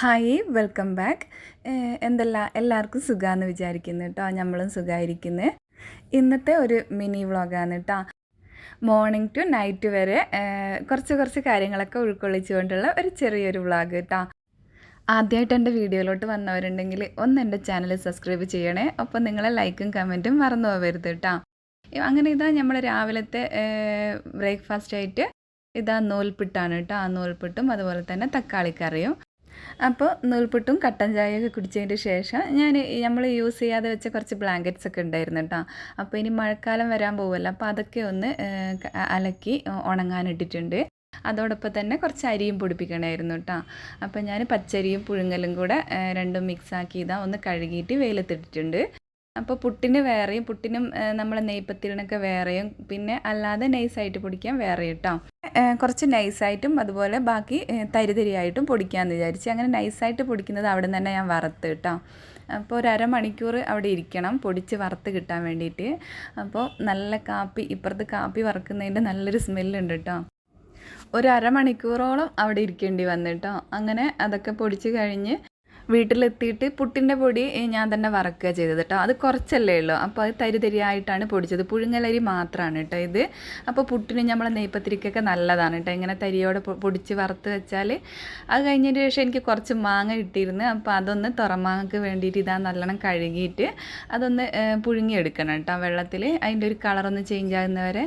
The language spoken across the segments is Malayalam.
Hi welcome back. എന്തല്ല എല്ലാവർക്കും സുഖമാണെന്ന് വിചാരിക്കുന്നു കേട്ടോ നമ്മളും സുഖമായിരിക്കുന്നത് ഇന്നത്തെ ഒരു മിനി വ്ളോഗാണ് കേട്ടോ മോർണിംഗ് ടു നൈറ്റ് വരെ കുറച്ച് കുറച്ച് കാര്യങ്ങളൊക്കെ ഉൾക്കൊള്ളിച്ചുകൊണ്ടുള്ള ഒരു ചെറിയൊരു വ്ളോഗ് കേട്ടോ ആദ്യമായിട്ട് എന്റെ വീഡിയോയിലോട്ട് വന്നവരുണ്ടെങ്കിൽ ഒന്ന് എന്റെ ചാനൽ സബ്സ്ക്രൈബ് ചെയ്യണേ. ഒപ്പം നിങ്ങളെ ലൈക്കും കമന്റും മറന്നു പോകരുത് കേട്ടോ അങ്ങനെ ഇതാ നമ്മൾ രാവിലത്തെ ബ്രേക്ക്ഫാസ്റ്റ് ആയിട്ട് ഇതാ നൂൽപ്പിട്ടാണ് കേട്ടോ ആ നൂൽപ്പിട്ടും അതുപോലെ തന്നെ തക്കാളിക്കറിയും. അപ്പോൾ നൂൽപുട്ടും കട്ടൻ ചായയൊക്കെ കുടിച്ചതിന്റെ ശേഷം ഞാൻ നമ്മൾ യൂസ് ചെയ്യാതെ വെച്ച കുറച്ച് ബ്ലാങ്കറ്റ്സ് ഒക്കെ ഉണ്ടായിരുന്നു കേട്ടോ. അപ്പോൾ ഇനി മഴക്കാലം വരാൻ പോകുമല്ലോ അപ്പോൾ അതൊക്കെ ഒന്ന് അലക്കി ഉണങ്ങാനിട്ടിട്ടുണ്ട് അതോടൊപ്പം തന്നെ കുറച്ച് അരിയും പൊടിപ്പിക്കണമായിരുന്നു കേട്ടോ. അപ്പോൾ ഞാൻ പച്ചരിയും പുഴുങ്ങലും കൂടെ രണ്ടും മിക്സ് ആക്കി ഇതാ ഒന്ന് കഴുകിയിട്ട് വെയിലത്തിട്ടിട്ടുണ്ട്. അപ്പോൾ പുട്ടിന് വേറെയും പുട്ടിനും നമ്മൾ നെയ്പ്പത്തിരിനൊക്കെ വേറെയും പിന്നെ അല്ലാതെ നൈസായിട്ട് പൊടിക്കാൻ വേറെ കേട്ടോ കുറച്ച് നൈസായിട്ടും അതുപോലെ ബാക്കി തരിതരിയായിട്ടും പൊടിക്കാമെന്ന് വിചാരിച്ച്. അങ്ങനെ നൈസായിട്ട് പൊടിക്കുന്നത് അവിടെ തന്നെ ഞാൻ വറുത്ത് കേട്ടോ അപ്പോൾ ഒരു അരമണിക്കൂർ അവിടെ ഇരിക്കണം പൊടിച്ച് വറുത്ത് കിട്ടാൻ വേണ്ടിയിട്ട്. അപ്പോൾ നല്ല കാപ്പി ഇപ്പുറത്ത് കാപ്പി വറുക്കുന്നതിന്റെ നല്ലൊരു സ്മെല്ലുണ്ട് കേട്ടോ ഒരു അരമണിക്കൂറോളം അവിടെ ഇരിക്കേണ്ടി വന്നിട്ടോ അങ്ങനെ അതൊക്കെ പൊടിച്ച് കഴിഞ്ഞ് വീട്ടിലെത്തിയിട്ട് പുട്ടിന്റെ പൊടി ഞാൻ തന്നെ വറക്കുക ചെയ്തത് കേട്ടോ. അത് കുറച്ചല്ലേ ഉള്ളൂ. അപ്പോൾ അത് തരിതരിയായിട്ടാണ് പൊടിച്ചത്. പുഴുങ്ങലരി മാത്രമാണ് കേട്ടോ ഇത്. അപ്പോൾ പുട്ടിന് നമ്മളെ നെയ്പ്പത്തിരിക്കൊക്കെ നല്ലതാണ് കേട്ടോ. ഇങ്ങനെ തരിയോടെ പൊടിച്ച് വറുത്ത് വെച്ചാൽ അത് കഴിഞ്ഞതിന് ശേഷം എനിക്ക് കുറച്ച് മാങ്ങ കിട്ടിയിരുന്നു. അപ്പോൾ അതൊന്ന് തുറമാങ്ങക്ക് വേണ്ടിയിട്ട് ഇതാ നല്ലോണം കഴുകിയിട്ട് അതൊന്ന് പുഴുങ്ങിയെടുക്കണം കേട്ടോ വെള്ളത്തിൽ. അതിന്റെ ഒരു കളറൊന്ന് ചേഞ്ച് ആകുന്നവരെ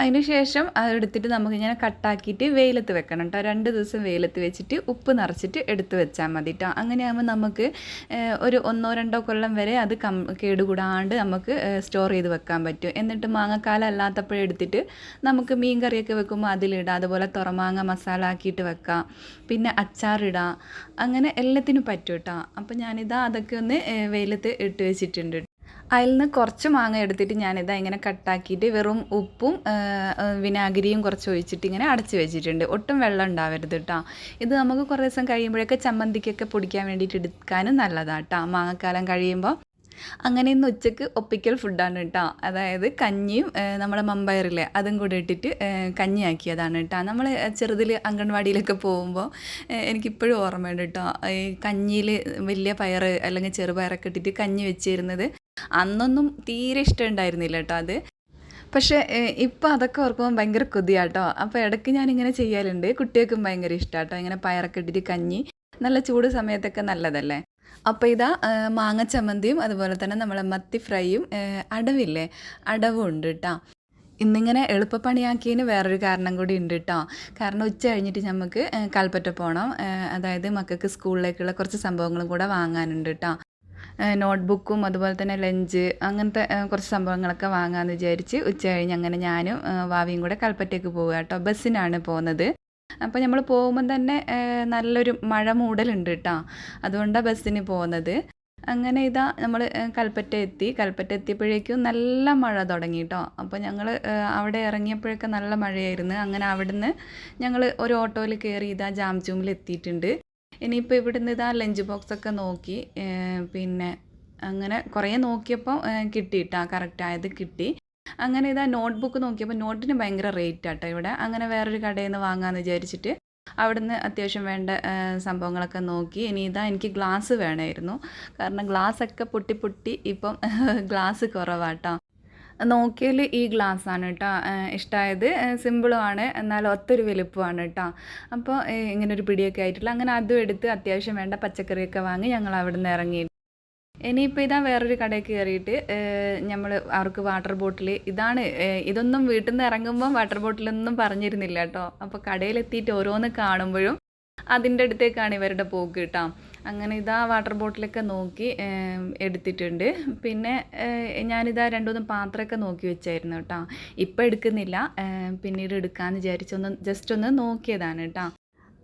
അതിന് ശേഷം അതെടുത്തിട്ട് നമുക്ക് ഇങ്ങനെ കട്ടാക്കിയിട്ട് വെയിലത്ത് വെക്കണം കേട്ടോ രണ്ട് ദിവസം വെയിലത്ത് വെച്ചിട്ട് ഉപ്പ് നിറച്ചിട്ട് എടുത്ത് വെച്ചാൽ മതി കേട്ടോ അങ്ങനെയാകുമ്പോൾ നമുക്ക് ഒരു ഒന്നോ രണ്ടോ കൊല്ലം വരെ അത് കം കേടുകൂടാണ്ട് നമുക്ക് സ്റ്റോർ ചെയ്ത് വെക്കാൻ പറ്റും. എന്നിട്ട് മാങ്ങക്കാലം അല്ലാത്തപ്പോഴെടുത്തിട്ട് നമുക്ക് മീൻ കറിയൊക്കെ വെക്കുമ്പോൾ അതിലിടാം. അതുപോലെ തുറമാങ്ങ മസാല ആക്കിയിട്ട് വെക്കാം. പിന്നെ അച്ചാറിടാം. അങ്ങനെ എല്ലാത്തിനും പറ്റും കേട്ടോ അപ്പോൾ ഞാനിതാ അതൊക്കെ ഒന്ന് വെയിലത്ത് ഇട്ട് വെച്ചിട്ടുണ്ട് അതിൽ നിന്ന് കുറച്ച് മാങ്ങ എടുത്തിട്ട് ഞാനിതാ ഇങ്ങനെ കട്ടാക്കിയിട്ട് വെറും ഉപ്പും വിനാഗിരിയും കുറച്ച് ഒഴിച്ചിട്ട് ഇങ്ങനെ അടച്ച് വെച്ചിട്ടുണ്ട്. ഒട്ടും വെള്ളം ഉണ്ടാവരുത് കേട്ടോ ഇത് നമുക്ക് കുറേ ദിവസം കഴിയുമ്പോഴൊക്കെ ചമ്മന്തിക്കൊക്കെ പൊടിക്കാൻ വേണ്ടിയിട്ട് എടുക്കാനും നല്ലതാണ് കേട്ടോ മാങ്ങക്കാലം കഴിയുമ്പോൾ അങ്ങനെ ഇന്ന് ഉച്ചയ്ക്ക് ഒപ്പിക്കൽ ഫുഡാണ് കേട്ടോ അതായത് കഞ്ഞിയും നമ്മുടെ മമ്പയറിലെ അതും കൂടെ ഇട്ടിട്ട് കഞ്ഞിയാക്കിയതാണ് കേട്ടോ നമ്മൾ ചെറുതിൽ അംഗൻവാടിയിലൊക്കെ പോകുമ്പോൾ എനിക്കിപ്പോഴും ഓർമ്മയുണ്ട് കേട്ടോ ഈ കഞ്ഞിയിൽ വലിയ പയർ അല്ലെങ്കിൽ ചെറുപയറൊക്കെ ഇട്ടിട്ട് കഞ്ഞി വെച്ചിരുന്നത് അന്നൊന്നും തീരെ ഇഷ്ടമുണ്ടായിരുന്നില്ല കേട്ടോ അത്. പക്ഷേ ഇപ്പം അതൊക്കെ ഓർക്കുമ്പോൾ ഭയങ്കര കൊതിയാട്ടോ. അപ്പോൾ ഇടയ്ക്ക് ഞാനിങ്ങനെ ചെയ്യാറുണ്ട്. കുട്ടികൾക്കും ഭയങ്കര ഇഷ്ടമാട്ടോ ഇങ്ങനെ പയറൊക്കെ ഇട്ടിട്ട് കഞ്ഞി നല്ല ചൂട് സമയത്തൊക്കെ നല്ലതല്ലേ? അപ്പോൾ ഇതാ മാങ്ങ ചമ്മന്തിയും അതുപോലെ തന്നെ നമ്മളെ മത്തി ഫ്രൈയും അടവില്ലേ? അടവും ഉണ്ട് കേട്ടോ ഇന്നിങ്ങനെ എളുപ്പപ്പണിയാക്കിയതിന് വേറൊരു കാരണം കൂടി ഉണ്ട് കേട്ടോ കാരണം ഉച്ച കഴിഞ്ഞിട്ട് നമുക്ക് കൽപ്പറ്റ പോകണം അതായത് മക്കൾക്ക് സ്കൂളിലേക്കുള്ള കുറച്ച് സംഭവങ്ങളും കൂടെ വാങ്ങാനുണ്ട് കേട്ടോ നോട്ട്ബുക്കും അതുപോലെ തന്നെ ലഞ്ച് അങ്ങനത്തെ കുറച്ച് സംഭവങ്ങളൊക്കെ വാങ്ങാമെന്ന് വിചാരിച്ച് ഉച്ച കഴിഞ്ഞ് അങ്ങനെ ഞാനും വാവിയും കൂടെ കൽപ്പറ്റയ്ക്ക് പോവുക കേട്ടോ ബസ്സിനാണ് പോകുന്നത് അപ്പോൾ നമ്മൾ പോകുമ്പം തന്നെ നല്ലൊരു മഴ മൂടലുണ്ട് കേട്ടോ അതുകൊണ്ടാണ് ബസ്സിന് പോകുന്നത് അങ്ങനെ ഇതാ നമ്മൾ കൽപ്പറ്റ എത്തി. കൽപ്പറ്റ എത്തിയപ്പോഴേക്കും നല്ല മഴ തുടങ്ങി കേട്ടോ അപ്പോൾ ഞങ്ങൾ അവിടെ ഇറങ്ങിയപ്പോഴൊക്കെ നല്ല മഴയായിരുന്നു. അങ്ങനെ അവിടുന്ന് ഞങ്ങൾ ഒരു ഓട്ടോയിൽ കയറി ഇതാ ജാംജൂമിൽ എത്തിയിട്ടുണ്ട് ഇനിയിപ്പോൾ ഇവിടുന്ന് ഇതാ ലഞ്ച് ബോക്സ് ഒക്കെ നോക്കി പിന്നെ അങ്ങനെ കുറേ നോക്കിയപ്പോൾ ഏ, കിട്ടി കേട്ടോ. അങ്ങനെ ഇതാ നോട്ട്ബുക്ക് നോക്കിയപ്പോൾ നോട്ടിന് ഭയങ്കര റേറ്റ് ആട്ടോ ഇവിടെ. അങ്ങനെ വേറൊരു കടയിൽ നിന്ന് വാങ്ങാമെന്ന് വിചാരിച്ചിട്ട് അവിടുന്ന് അത്യാവശ്യം വേണ്ട സംഭവങ്ങളൊക്കെ നോക്കി. ഇനി ഇതാ എനിക്ക് ഗ്ലാസ് വേണമായിരുന്നു കാരണം ഗ്ലാസ് ഒക്കെ പൊട്ടി പൊട്ടി ഇപ്പം ഗ്ലാസ് കുറവാട്ടോ. നോക്കിയതിൽ ഈ ഗ്ലാസ് ആണ് കേട്ടോ ഇഷ്ടമായത് സിമ്പിളുമാണ് എന്നാൽ ഒത്തൊരു വലുപ്പമാണ് കേട്ടോ. അപ്പോൾ ഇങ്ങനെ ഒരു പിടിയൊക്കെ ആയിട്ടുള്ള അങ്ങനെ അതും എടുത്ത് അത്യാവശ്യം വേണ്ട പച്ചക്കറിയൊക്കെ വാങ്ങി ഞങ്ങൾ അവിടെ നിന്ന് ഇറങ്ങി. ഇനിയിപ്പോൾ ഇതാ വേറൊരു കടയിൽ കയറിയിട്ട് നമ്മൾ അവർക്ക് വാട്ടർ ബോട്ടിൽ ഇതാണ് ഇതൊന്നും വീട്ടിൽ നിന്ന് ഇറങ്ങുമ്പോൾ വാട്ടർ ബോട്ടിലൊന്നും പറഞ്ഞിരുന്നില്ല കേട്ടോ. അപ്പോൾ കടയിലെത്തിയിട്ട് ഓരോന്ന് കാണുമ്പോഴും അതിന്റെ അടുത്തേക്കാണ് ഇവരുടെ പോക്ക് കേട്ടോ. അങ്ങനെ ഇതാ വാട്ടർ ബോട്ടിലൊക്കെ നോക്കി എടുത്തിട്ടുണ്ട്. പിന്നെ ഞാനിതാ രണ്ടുമൂന്ന് പാത്രമൊക്കെ നോക്കി വെച്ചായിരുന്നു കേട്ടോ. ഇപ്പം എടുക്കുന്നില്ല. പിന്നീട് എടുക്കാമെന്ന് വിചാരിച്ചൊന്ന് ജസ്റ്റ് ഒന്ന് നോക്കിയതാണ് കേട്ടോ.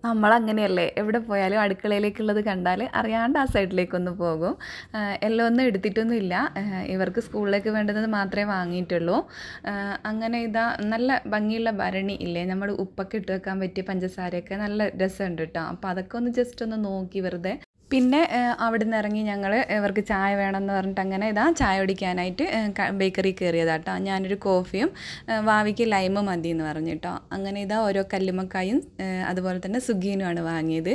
നമ്മളങ്ങനെയല്ലേ? എവിടെ പോയാലും അടുക്കളയിലേക്കുള്ളത് കണ്ടാൽ അറിയാണ്ട് ആ സൈഡിലേക്കൊന്ന് പോകും. എല്ലാം ഒന്നും എടുത്തിട്ടൊന്നുമില്ല. ഇവർക്ക് സ്കൂളിലേക്ക് വേണ്ടത് മാത്രമേ വാങ്ങിയിട്ടുള്ളൂ. അങ്ങനെ ഇതാ നല്ല ഭംഗിയുള്ള ഭരണി ഇല്ലേ? നമ്മൾ ഉപ്പൊക്കെ ഇട്ട് വെക്കാൻ പറ്റിയ പഞ്ചസാരയൊക്കെ നല്ല രസമുണ്ട് കേട്ടോ. അപ്പോൾ അതൊക്കെ ഒന്ന് ജസ്റ്റ് ഒന്ന് നോക്കി വെറുതെ പിന്നെ അവിടെ നിന്ന് ഇറങ്ങി ഞങ്ങൾ ഇവർക്ക് ചായ വേണമെന്ന് പറഞ്ഞിട്ട് അങ്ങനെ ഇതാ ചായ കുടിക്കാനായിട്ട് ബേക്കറി കയറിയതാട്ടോ. ഞാനൊരു കോഫിയും വാവിക്ക് ലൈമ് മതി എന്ന് പറഞ്ഞു കേട്ടോ അങ്ങനെ ഇതാ ഓരോ കല്ലുമക്കായും അതുപോലെ തന്നെ സുഗീനുമാണ് വാങ്ങിയത്.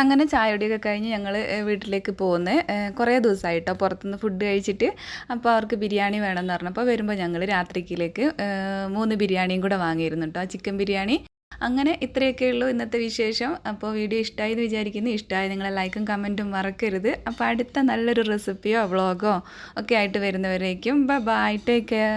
അങ്ങനെ ചായയുടെയൊക്കെ കഴിഞ്ഞ് ഞങ്ങൾ വീട്ടിലേക്ക് പോകുന്നത് കുറേ ദിവസമായിട്ടോ പുറത്തുനിന്ന് ഫുഡ് കഴിച്ചിട്ട്. അപ്പോൾ അവർക്ക് ബിരിയാണി വേണമെന്ന് പറഞ്ഞപ്പോൾ വരുമ്പോൾ ഞങ്ങൾ രാത്രിക്കിലേക്ക് മൂന്ന് ബിരിയാണിയും കൂടെ വാങ്ങിയിരുന്നു കേട്ടോ ചിക്കൻ ബിരിയാണി അങ്ങനെ ഇത്രയൊക്കെ ഉള്ളൂ ഇന്നത്തെ വിശേഷം. അപ്പോൾ വീഡിയോ ഇഷ്ടമായി എന്ന് വിചാരിക്കുന്നു. ഇഷ്ടമായി നിങ്ങളെ ലൈക്കും കമന്റും മറക്കരുത്. അപ്പോൾ അടുത്ത നല്ലൊരു റെസിപ്പിയോ വ്ളോഗോ ഒക്കെ ആയിട്ട് വരുന്നവരേക്കും. Bye bye take care